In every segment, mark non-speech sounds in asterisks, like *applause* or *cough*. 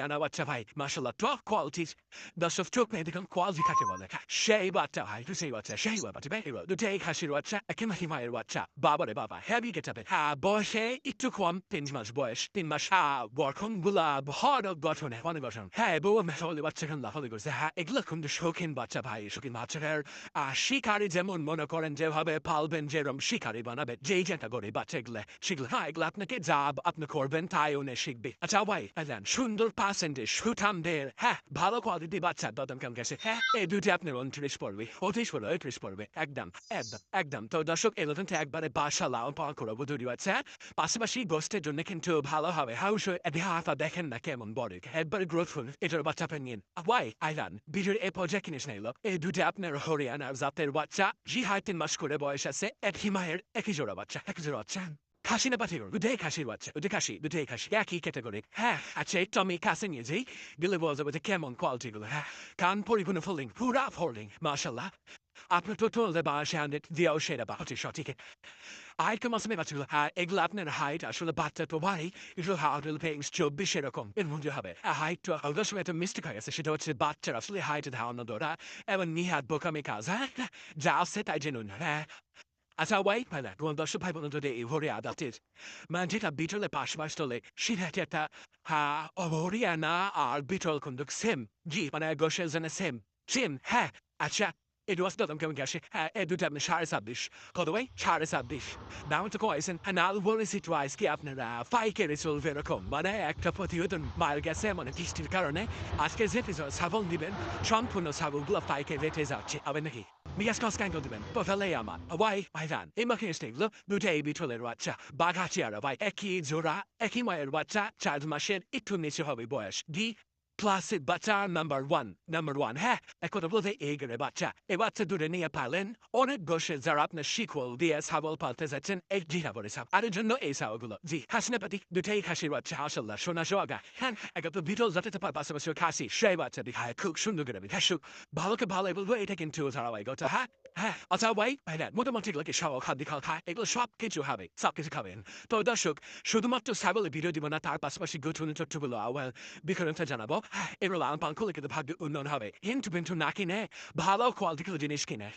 আনা বাচ্চা ভাই? মাসাল্লাহ টপ কোয়ালিটিস দর্শক চোখ মেয়ে দেখুন কোয়ালিটি কাকে বলে? সেই বাচ্চা ভাই সেই বাচ্চা সেই বাচ্চা বেরিয়ে দুটাই খাসির বাচ্চা একেবারে মায়ের বাচ্চা। বাবারে বাবা হ্যাভি গেটাবে হ্যাঁ বয়সে একটু কম তিন মাস বয়স তিন মাস হ্যাঁ বরখনগুলা হর গঠনে অনেক গঠন। হ্যাঁ বউ মেসালি বাচ্চা খান লাফালি করছে? হ্যাঁ এগুলো কিন্তু শৌখিন বাচ্চা ভাই শৌখিন বাচ্চাদের আহ, শিকারি যেমন মনে করেন যেভাবে পালবেন যেরকম শিকারি বানাবে যেই যেটা করে বাচ্চাগুলো সেগুলো হ্যাঁ এগুলো আপনাকে যা আপনি করবেন তাই উনি শিখবে। আচ্ছা ভাই সুন্দর পার্সেন্টেজ সুঠামদের হ্যাঁ ভালো কোয়ালিটি বাচ্চা দদম কেমন গেছে হ্যাঁ এই দুটি আপনার উনত্রিশ পড়বে অত্রিশ পড়বে ত্রিশ পড়বে, একদম একদম একদম। তো দর্শক এগুলো কিন্তু একবারে বাসা লাল পাল করব দুটি বাচ্চা পাশাপাশি গোষ্ঠের জন্য কিন্তু ভালো হবে। হাউস হাফা দেখেন না কেমন বড়। একবারে গ্রোথফুল এটার বাচ্চা পেন ওয়াই, আইলান ভিডিওর এ পর্যায়ে কিনিস নিল এই দুটি আপনার হরিয়ানার জাতের বাচ্চা জি হাই তিন মাস করে বয়স আছে, এক হিমায়ের একই জোড়া বাচ্চা, একই জোড়া বাচ্চা। খাসি না পাঠিয়ে দুটাই খাসির বাচ্চা দুটাই খাসি দুটাই খাসি একই ক্যাটাগরি হ্যাঁ আচ্ছা একটু আমি কাছে নিয়ে যাই গেলে বলতে বলতে কেমন কোয়ালিটি গুলো হ্যাঁ কান পরিপূর্ণ ফোল্ডিং পুরা ফোল্ডিং মার্শাল্লাহ আপনার তো তোলতে বা সামনে দিয়েও সেটা বা হচ্ছে সঠিক হাইট কম আসলে বাচ্চাগুলো হ্যাঁ এগুলো আপনার হাইট আসলে বাচ্চা তো ভাই এগুলো হাউডেল পেইংস চব্বিশ এরকম এর মধ্যে হবে হাইট তো হাউডের সময় একটা মিস্টেক হয়ে গেছে সেটা হচ্ছে বাচ্চার আসলে হাইটে ধারণা ধরা এবং নিহাত বোকামি কাজ হ্যাঁ যা আছে তাই জেনুন হ্যাঁ আচ্ছা ওয়াই পাইলা কোন দর্শক ভাই বোন যদি ভরে আদাতের মানে যেটা বিটলে পাশাপাশ তলে সেটা একটা হ্যাঁ হরিয়ানা আর বিটল কিন্তু সেম জি মানে গোসের জন্য সেম সেম হ্যাঁ আচ্ছা এটা was not কেমন গেছে হ্যাঁ এ দুটো আপনি সাড়ে ছাব্বিশ কত ভাই সাড়ে ছাব্বিশ দাম তো কয়েছেন হ্যাঁ না বলেছি টুয়াইস কি আপনারা পাইকারি চলবে এরকম মানে একটা প্রতিবেদন মার গেছে মানে বৃষ্টির কারণে আজকে যে ছাগল দিবেন সম্পূর্ণ ছাগলগুলো পাইকারি রেটে যাচ্ছে হবে নাকি মিয়াস কস ক্যাঙ্গল দিবেন পফেলে আমার ওয়াই ভাইরান এই মাকে স্টেগলো দুটাই বিটলের বাচ্চা বাঘাচি আর ভাই একই জোড়া একই মায়ের বাচ্চা চার মাসের একটু নিচে হবে বয়স ডি ক্লাসিক বাচ্চা নাম্বার ওয়ান নাম্বার ওয়ান হ্যাঁ একথা বলতে এগরে বাচ্চা এই বাচ্চা দূরে নিয়ে পালেন অনেক বসে যারা আপনার শিকল দিয়ে ছাগল পালতে যাচ্ছেন এক জিরা বলে সাপ আর এর জন্য এই ছাগলগুলো জি হাসনাপাতি দুটাই খাসির বাচ্চা আসাল্লাহ সোনা সোয়াগা হ্যাঁ একথা বিটল যাতে তো পাশাপাশি খাসি সেই বাচ্চা দিকে হ্যাঁ খুব সুন্দর করে হ্যাঁ সুখ ভালোকে ভালো বলব এটা কিন্তু ধারাবাহিক গতা হ্যাঁ হ্যাঁ আচ্ছা ভাই ভাই না মোটামুটি এগুলোকে সব খাদ্য খাওয়া খায় এগুলো সব কিছু হবে সব কিছু খাবেন তো দর্শক শুধুমাত্র ছাগলের ভিডিও দিব না তার পাশাপাশি গুছুন তথ্যগুলো আওয়াল বিকরণটা জানাব পালন করলে কিন্তু ভাগ্য উন্নয়ন হবে হিন্টু পিন্টু না কিনে ভালো কোয়ালিটির জিনিস কিনে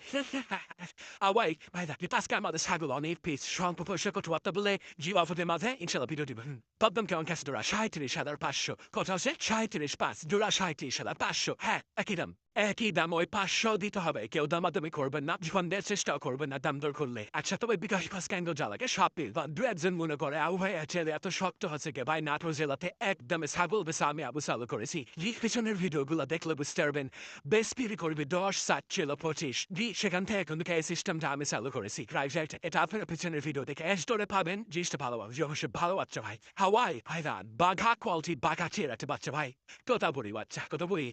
আওয়াই ভাই না আজকে আমাদের ছাগল অনেক পিস স্বল্প পয়সা কত আত্মা বলে জিও অফতে মাঝে ইনশাল্লাহ ভিডিও দিবেন ভাবলাম কেমন কাছে ডোরা সাঁত্রিশ হাজার পাঁচশো কত আছে সাঁত্রিশ পাঁচ ডোরা সাঁত্রিশ হাজার পাঁচশো হ্যাঁ একই দাম একই দাম, ওই পাঁচশো দিতে হবে। কেউ দামাদামি করবেন না দেওয়ার চেষ্টা করবেন না, দাম দর করলে। আচ্ছা তবে বিকাশ পাস ক্যাঙ্গল জ্বালাকে? সাপিল বা দু একজন মনে করে, আবু ভাই ছেলে এত শক্ত হচ্ছে কে? ভাই, নাটোর জেলাতে একদমে ছাগল বেসা আমি আবু সালু করেছি। জি পিছনের ভিডিওগুলো দেখলে বুঝতে পারবেন, বেশ পিড়ি করবি, দশ সাত ছিল পঁচিশ। জি সেখান থেকে কিন্তু এই সিস্টেমটা আমি চালু করেছি। রাইট এটা আপনার পিছনের ভিডিও দেখে এস ধরে পাবেন। জিনিসটা ভালো হবে অবশ্যই ভালো বাচ্চা ভাই। হাওয়াই ভাই রান বাঘা কোয়ালিটি বাঘা চেয়ে একটা বাচ্চা ভাই। কথা বলি বাচ্চা, কথা বলি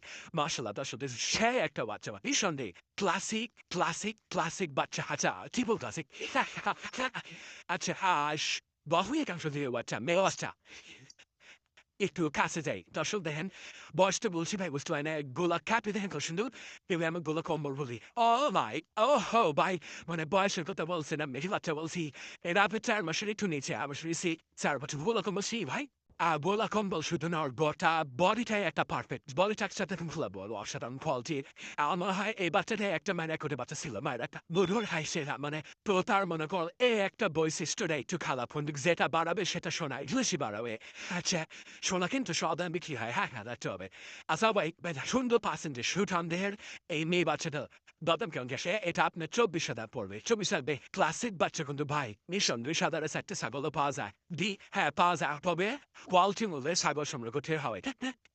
তার সাথে সে একটা বাচ্চা ভাই নিঃসন্দেহে ক্লাসিক ক্লাসিক ক্লাসিক বাচ্চা আচ্ছা ট্রিপল ক্লাসিক *laughs* আচ্ছা হাস বহু একাংশ দিয়ে বাচ্চা, মেয়ে বাচ্চা। একটু কাছে যাই। দর্শক, দেখেন, বয়সটা বলছি ভাই, বুঝতে পারি না। গোলা কাপি দেখেন খুব সুন্দর। কেউ আমি গোলা কম্বল বলি। ও ভাই ও হো ভাই মানে বয়সের কথা বলছে না, মেয়ে বাচ্চা বলছি। এরা আপনি চার মাসের একটু নিচে আমার শুনেছি, চার বছর গোলা কম্বল ভাই। বোলা কম্বল শুধু নয় গোটা বডিটাই একটা পারফেক্ট বডিটার সাথে খুলে বলো অসাধারণ কোয়ালিটির আমার মনে হয় এই বাচ্চাটাই একটা মানে করে বাচ্চা ছিল মায়ের একটা মধুর হাসে মানে তো তার মনে কর এই একটা বৈশিষ্ট্যটা একটু খারাপ যেটা বাড়াবে সেটা শোনায় বেশি বাড়াবে। আচ্ছা শোনা কিন্তু সদান বিক্রি হয় হ্যাঁ হ্যাঁ রাখতে হবে। আচ্ছা ভাই সুন্দর পার্সেন্টেজ সুঠামদের এই মেয়ে বাচ্চাটা দাদাম কেমন গেছে এটা আপনার চব্বিশ হাজার পড়বে চব্বিশ হাজার ক্লাসিক বাচ্চা কিন্তু ভাই নিঃসন্দেহ সাধারণ একটা ছাগলও পাওয়া যায় দি হ্যাঁ পাওয়া যায় তবে কোয়ালিটি মূল্যে ছাগল সংগ্রহ করতে হয়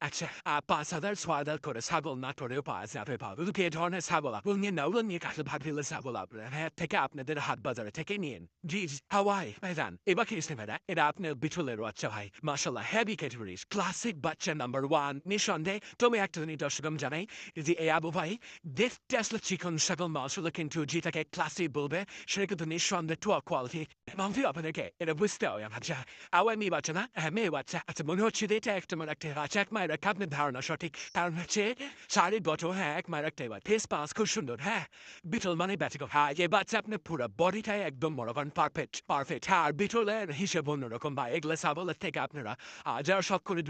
আচ্ছা পাঁচ হাজার ছয় হাজার করে ছাগল না করেও পাওয়া যাবে পাবে এ ধরনের ছাগল আপনি নিয়ে নাও নিয়ে কাছে ভাগ দিলে ছাগল আপনার হ্যাঁ থেকে আপনাদের হাট বাজারে থেকে নিন জি হাওয়াই ভাইজান এবার ইসলাম ভাইরা এটা আপনার বিঠলের বাচ্চা ভাই মাসাল্লাহ হেভি ক্যাটাগরিজ ক্লাসিক বাচ্চা নাম্বার ওয়ান নিঃসন্দেহে তুমি একটা জিনিস দর্শকম জানাই যে এই আবু ভাই দেশ টেসলা চিকন সকল মাসুল কিন্তু যেটাকে ক্লাসি বলবে সেটা কিন্তু নিঃসন্দেহে টুয়া কোয়ালিটি মামফি আপনাদেরকে এটা বুঝতে হবে আচ্ছা আওয়াই মেয়ে বাচ্চা না হ্যাঁ মেয়ে বাচ্চা আচ্ছা মনে হচ্ছে যে এটা একটা মানে একটা বাচ্চা এক মায়ের একটা আপনার ধারণা সঠিক কারণ হচ্ছে সাড়ে বছর হ্যাঁ এক মায়ের একটা এবার ফেস পাস খুব সুন্দর হ্যাঁ বিটল মানে ব্যাটিক হ্যাঁ যে বাচ্চা আপনার পুরো বডিটাই একদম মনে করেন পারফেক্ট পারফেক্ট হ্যাঁ আর বিটলের হিসেব অন্যরকম বা এগুলো সাবলের থেকে আপনারা আহ, যারা সব করে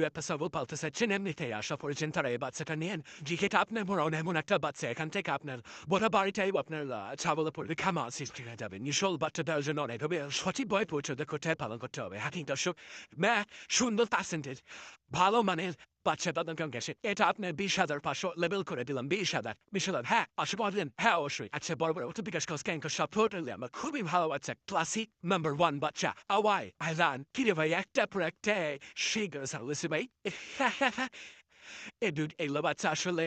যেটা আপনার ছাবলে পড়বে খামা সৃষ্টি হয়ে যাবে নিশল বাচ্চাটার জন্য অনেক হবে সঠিক বয় পৌঁছতে করতে পালন করতে হবে হ্যাঁ ঠিক দর্শক ম্যা সুন্দর পার্সেন্টেজ ভালো মানের বাচ্চা দাদন কেমন গেছে এটা আপনার বিশ হাজার পাঁচশো লেবেল করে দিলাম বিশ হাজার বিশ হাজার হ্যাঁ আশা পারলেন হ্যাঁ অবশ্যই আচ্ছা বড় বড় অত বিকাশ কস ক্যাঙ্ক সব টোটালি আমার খুবই ভালো বাচ্চা ক্লাসিক নাম্বার ওয়ান বাচ্চা আওয়াই আইলান কিরে ভাই একটা পর একটা শিগার সার্ভিস ভাই দুধ এগুলো বাচ্চা আসলে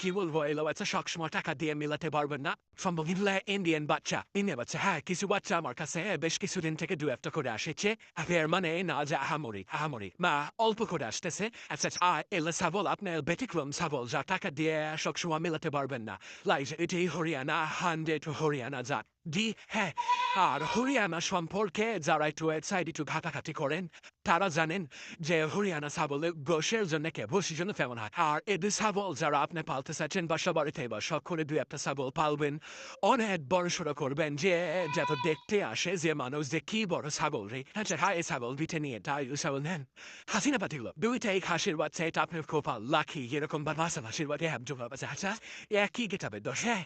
কি বলব এগুলো বাচ্চা সবসময় টাকা দিয়ে মিলাতে পারবেন না সম্ভব হলে ইন্ডিয়ান বাচ্চা ইন্ডিয়ান বাচ্চা হ্যাঁ কিছু বাচ্চা আমার কাছে বেশ কিছুদিন থেকে দু একটা করে আসেছে এর মানে না যে আহামরি আহামরি মা অল্প করে আসতেছে আচ্ছা এগুলো সাবল আপনার ব্যতিক্রম সাবল যা টাকা দিয়ে সবসময় মিলাতে পারবেন না লাইক এটি হরিয়ানা হান্ড্রেড হরিয়ানা জাত দি হ্যাঁ। আর হরিয়ানা সম্পর্কে যারা একটু ওয়েবসাইট একটু ঘাটাঘাটি করেন, তারা জানেন যে হরিয়ানা ছাগলের গোশের জন্য কে বসির জন্য তেমন হয়। আর এদের ছাগল যারা আপনি পালতে চাচ্ছেন বা সবারিতে বা শখ করে দুই একটা ছাগল পালবেন, অনেক বড় সড়ো করবেন যে, যত দেখতে আসে যে মানুষ যে কি বড় ছাগল রে। আচ্ছা হ্যাঁ এই ছাগল বিটে নিয়ে তাই ছাগল নেন। হাসিনা পাতিগুলো দুইটাই খাসির বাচ্চা, এটা আপনার কোপাল লাখি এরকম বা ভাষা ভাষির বাচ্চা হ্যাঁ যোগ আছে আচ্ছা একই গেটাবে দশ। হ্যাঁ।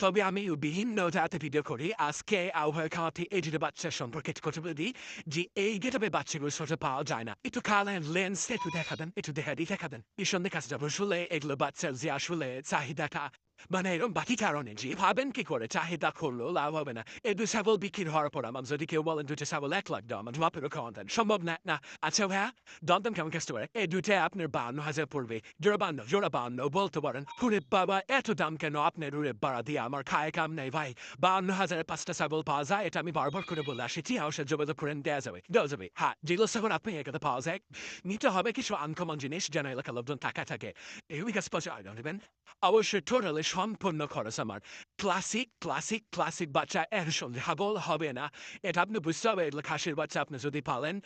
তবে আমি বিভিন্ন জাতে ভিডিও করি। আজকে আবহাওয়া খাওয়াতে এই দুটো বাচ্চার সম্পর্কে একটু কথা বলি যে এই গেটাবে বাচ্চাগুলো সহজে পাওয়া যায় না। একটু কালেন লেন্স একটু দেখাবেন একটু দেখা দিয়ে দেখাবেন এই সন্ধ্যে কাছে যাব আসলে এগুলো বাচ্চার যে আসলে চাহিদাটা এরকম বাকি কারণে যে ভাবেন কি করে চাহিদা করল লাভ হবে না এই দুই ছাগল বিক্রি হওয়ার পর আমার যদি কেউ বলেন দুটো ছাগল এক লাখ দাম আমার মাপের খাওয়ান দেন সম্ভব না না আচ্ছা হ্যাঁ দমদম কেমন কাজতে পারে এই দুটো আপনার বান্ন হাজার পড়বে জোড়া বান্ন জোড়া বান্ন বলতে পারেন হুরে বাবা এত দাম কেন আপনার উড়ে বাড়া দিয়ে আমার খায় কাম নেই ভাই বান্ন হাজারের পাঁচটা ছাগল পাওয়া যায় এটা আমি বারবার করে বলে আসি আসছি হাউসে যোগাযোগ করেন দেওয়া যাবে দেওয়া যাবে হ্যাঁ যেগুলো ছাগল আপনি এখানে পাওয়া যায় নিতে হবে কিছু আনকমন জিনিস যেন এলাকা লোকজন টাকা থাকে এই বিকাশ পয়সা আগে নেবেন অবশ্যই টোটালি সম্পূর্ণ খরচ আমার ক্লাসিক ক্লাসিক ক্লাসিক বাচ্চা এর সঙ্গে হাবল হবে না। এটা আপনি বুঝতে হবে, এগুলো খাসির বাচ্চা আপনি যদি পালেন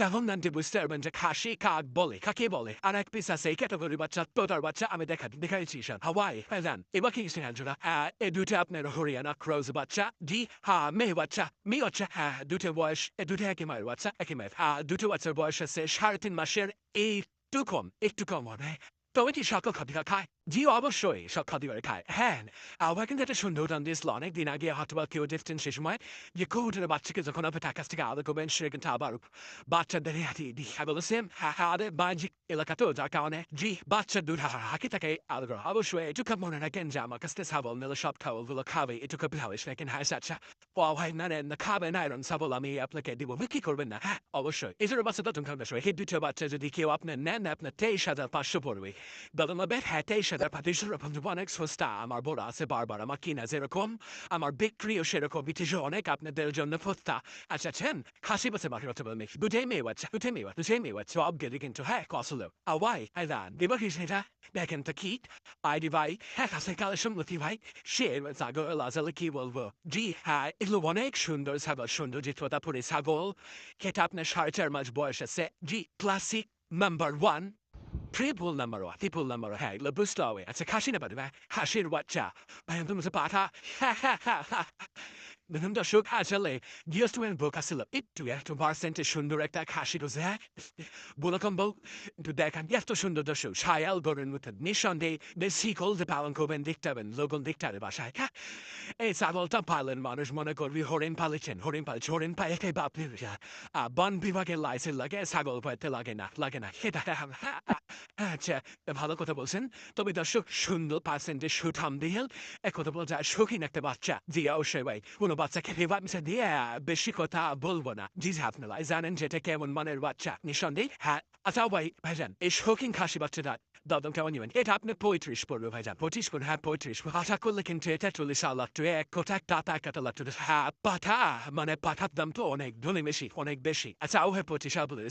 তখন আপনি বুঝতে পারবেন যে খাসি কাক বলে, কাকে বলে। আর এক পিস আছে, এই ক্যাটাগরি বাচ্চা, তোতার বাচ্চা, আমি দেখা, দেখাইছি স্যার। হাওয়াই হ্যাঁ এবার কি গেছেন হাজরা এ দুটো আপনার হরিয়ানা ক্রোজ বাচ্চা দি হ্যাঁ মেয়ে বাচ্চা মেয়ে বাচ্চা হ্যাঁ দুটো বয়স, এ দুটো একই মায়ের বাচ্চা একই মায়ের। হ্যাঁ দুটো বাচ্চার বয়স আছে সাড়ে তিন মাসের, একটু কম একটু কম হবে। তবে কি সকল খাদ্য খায় জি, অবশ্যই। সব খাদ্য খায়। হ্যাঁ আবার কিন্তু একটা সুন্দর উদাহরণ দিয়েছিল। অনেকদিন আগে হয়তো বা কেউ দেখতেন সে সময় যে কৌটের বাচ্চাকে যখন আপনি টাকা থেকে আলাদা করবেন, সে কিন্তু আবার বাচ্চাদের হাতি দেখা বলেছেন হাতে বাহ্যিক এলাকাতেও যার কারণে, জি, বাচ্চার দুধ হাঁকি থাকে আলাদা করা। অবশ্যই, এটুকু মনে রাখেন যে আমার কাছে সাবল নিলে সব খাবারগুলো খাবে, এটুকু ভালো রাখেন হ্যাঁ আচ্ছা ও ভাই না না খাবে না এরকম সাবল আমি আপনাকে দিব কি করবেন না? হ্যাঁ অবশ্যই। এই জন্য বাচ্চা তখন খাবে এই দুটো বাচ্চা যদি কেউ আপনার নেন, আপনার তেইশ হাজার পাঁচশো পড়বে। দাদা বেট হ্যাঁ তেইশ হাজার পাঁচশো অনেক সস্তা আমার বড় আছে বারবার আমার কিনা যেরকম আমার বিক্রিও সেরকম বিটিশ অনেক আপনাদের জন্য ফস্তা আচ্ছা ছেন খাসি বাসে বাকি হতে বলবে দুটাই মেয়ে বাচ্চা দুটাই মেয়ে বাচ্চা দুটাই মেয়ে বাচ্চা সব গেলে কিন্তু হ্যাঁ কসলো আওয়াই আইদান এবার কি সেটা দেখেন তো কি আইডি ভাই হ্যাঁ কাছে কালে সম্মতি ভাই সে সাগর লাজালে কি বলব জি হ্যাঁ এগুলো অনেক সুন্দর ছাগল সুন্দর যে তোতাপুরি ছাগল সেটা আপনার সাড়ে চার মাস বয়স আছে জি classic number one Prepul namaro, atipul namaro, hag, la bustawe, at a kashinabadu, hashir watcha, bayantum zapata, ha ha ha ha. Bu kasılı. İttu ya. Tu varsente şundur ekta kaşı doze. Bulakan bu. Tu dekan. Yefto şundur da şu. Şayel gorun mutan. Nişan de. Sikol de palan koben diktaben. Logon diktare başay. Ha. E sabol tam palan manuş mona gor vi horin paliçen. Horin paliç. Horin pa eke bapli. Ya. A ban bivage laise lage. Sagol pa lage na. Lage na. Hita. আচ্ছা ভালো কথা বলছেন তবে দর্শক সুন্দর পার্সেন্টের সুঠাম দিল এক কথা বলা যায় শৌখিন একটা বাচ্চা জি অবশ্যই ভাই কোনো বাচ্চাকে রেবামিসা দিয়ে বেশি কথা বলব না জি আপনারা জানেন যেটা কেমন মানের বাচ্চা নিঃসন্দেহ হ্যাঁ আচ্ছা ভাই ভাইজান এই শৌখিন খাসি বাচ্চাটা দাদম কেমন নেবেন এটা আপনি পঁয়ত্রিশ পড়বে ভাইজান পঁচিশ করে হ্যাঁ পঁয়ত্রিশ আশা করলে কিন্তু এটা চল্লিশ লাগতো এক কোটা টাটা কাটা লাগতো হ্যাঁ পাঠা মানে পাঠার দাম তো অনেক ধনী বেশি অনেক বেশি আচ্ছা ও হ্যাঁ পঁচিশ বলে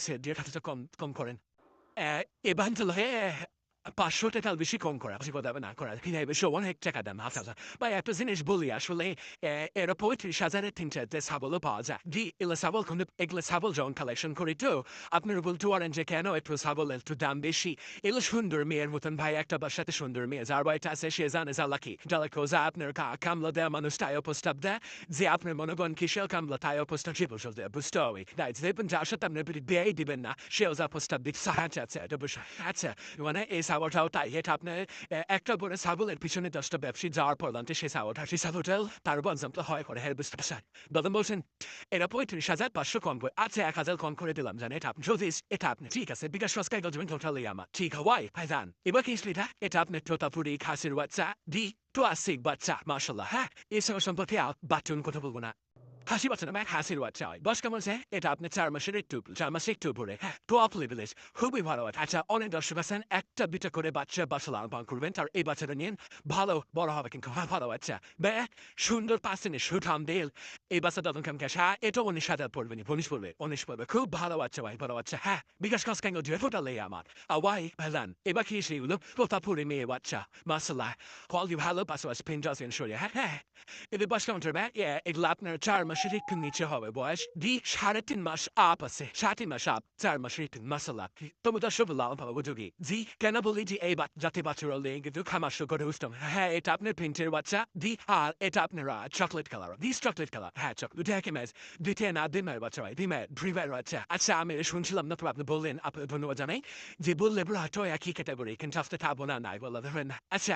পাঁচশো টাকা বেশি কম করা possible হবে না করা, কিনে বেশি অনেক টাকা দাম হাফ হাজার। বা একটা জিনিস বলি, আসলে এর পঁয়ত্রিশ হাজারের তিনটে সাবলও পাওয়া যায়। জি, এগুলো সাবল কিন্তু, এগুলো সাবল যখন কালেকশন করি তো, আপনার বলতে পারেন যে, কেন একটু সাবল একটু দাম বেশি? এগুলো সুন্দর মেয়ের মতন, ভাই, একটা বাসাতে সুন্দর মেয়ে, যার বাড়িতে আছে, সে জানে, যা লাকি। যারা যা আপনার কা- কামলা দেয় মানুষ, তাই প্রস্তাব দেয়, যে আপনার মনে কিসের কামলা, তাই প্রস্তাব সে বসে দেয় বুঝতে হবে। যার সাথে আপনার বিয়ে দিবেন না, সেও যা প্রস্তাব দিচ্ছে আচ্ছা আচ্ছা এটা আচ্ছা মানে এই এটা আপনার এ, একটা বড় সাবলের পিছনে দশটা ব্যবসায়ী যাওয়ার পর লান্টে সেই সাবরটা সেই সাবরটা তার বঞ্জামটা হয় করে হ্যাঁ বুঝতে পারছেন? দাদা বলছেন এটা পঁয়ত্রিশ হাজার পাঁচশো কম করে আচ্ছা এক হাজার কম করে দিলাম জানেন এটা আপনি যদি এটা আপনি ঠিক আছে বিকাশ সস্কায় গজবেন টোটালি আমার। ঠিক হওয়াই ভাইজান। এবার কি এটা এটা আপনি টোটাপুরি খাসির বাচ্চা দি তো আসিক বাচ্চা মার্শাল্লাহ হ্যাঁ? এসব সম্পর্কে আর বাচ্চুন কথা বলব না। হাসি বাচ্চা না ম্যাক হাসির বাচ্চা হয় বয়স কেমন এটা আপনি চার মাসের একটু চার মাসে একটু উপরে টপ লেভেলের খুবই ভালো আচ্ছা অনেক দর্শক আছেন একটা বিটা করে বাচ্চা বাচ্চা লালন করবেন তার এই বাচ্চাটা নিয়ে ভালো বড় হবে কিন্তু ভালো বাচ্চা বে সুন্দর পাশে সুঠাম দেল এই বাচ্চা দাদন কেমন ক্যাশ হ্যাঁ এটা উনিশ হাজার পড়বে নি উনিশ পড়বে উনিশ পড়বে খুব ভালো বাচ্চা ভাই ভালো বাচ্চা হ্যাঁ বিকাশ কাজ কেন দুয়ে ফোটালে আমার আওয়াই ভাইলান এবার কি সেগুলো প্রতাপুরে মেয়ে বাচ্চা মাসাল্লাহ কোয়ালিটি ভালো পাশাপাশি পিনজাস ইনশোরিয়া হ্যাঁ হ্যাঁ এদের বাস কাউন্টার ব্যাগ এগুলো আপনার চার মাসের একটু নিচে হবে বয়স। দি সাড়ে তিন মাস আপ আছে। সাড়ে মাস আপ, চার মাসের একটু মাসালা তুমি তো সব লাভ পাবো বুঝুগি জি, কেন বলি যে এই জাতি বাচ্চারা লেগে কিন্তু খামাস করে উঠতাম হ্যাঁ এটা আপনার প্রিন্টের বাচ্চা। দি, আর এটা আপনার চকলেট কালার দি চকলেট কালার হ্যাঁ চকলেট দেখে ম্যাচ দুইটা না দিমের বাচ্চা ভাই। দিমের প্রিভের বাচ্চা। আচ্ছা আমি শুনছিলাম না তো আপনি বললেন আপনার ধন্যবাদ জানাই। যে বললে, ব্রা একই ক্যাটাগরি কিন্তু আসতে থাকব না, নাই বলা ধরেন আচ্ছা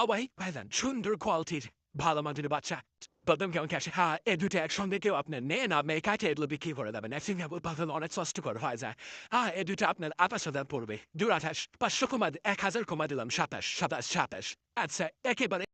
আওয়াই ভাইজান সুন্দর কোয়ালিটির ভালো মানের বাচ্চা। বলতাম কেমন ক্যাশে হ্যাঁ এ দুটো একসঙ্গে কেউ আপনার নেন আপনি কাটে এগুলো বিক্রি করে দেবেন। একসঙ্গে বাদল অনেক কষ্টকর হয়ে যায়। হ্যাঁ এ দুটো আপনার আঠাশ হাজার পড়বে। দু আঠাশ, পাঁচশো কমা, এক হাজার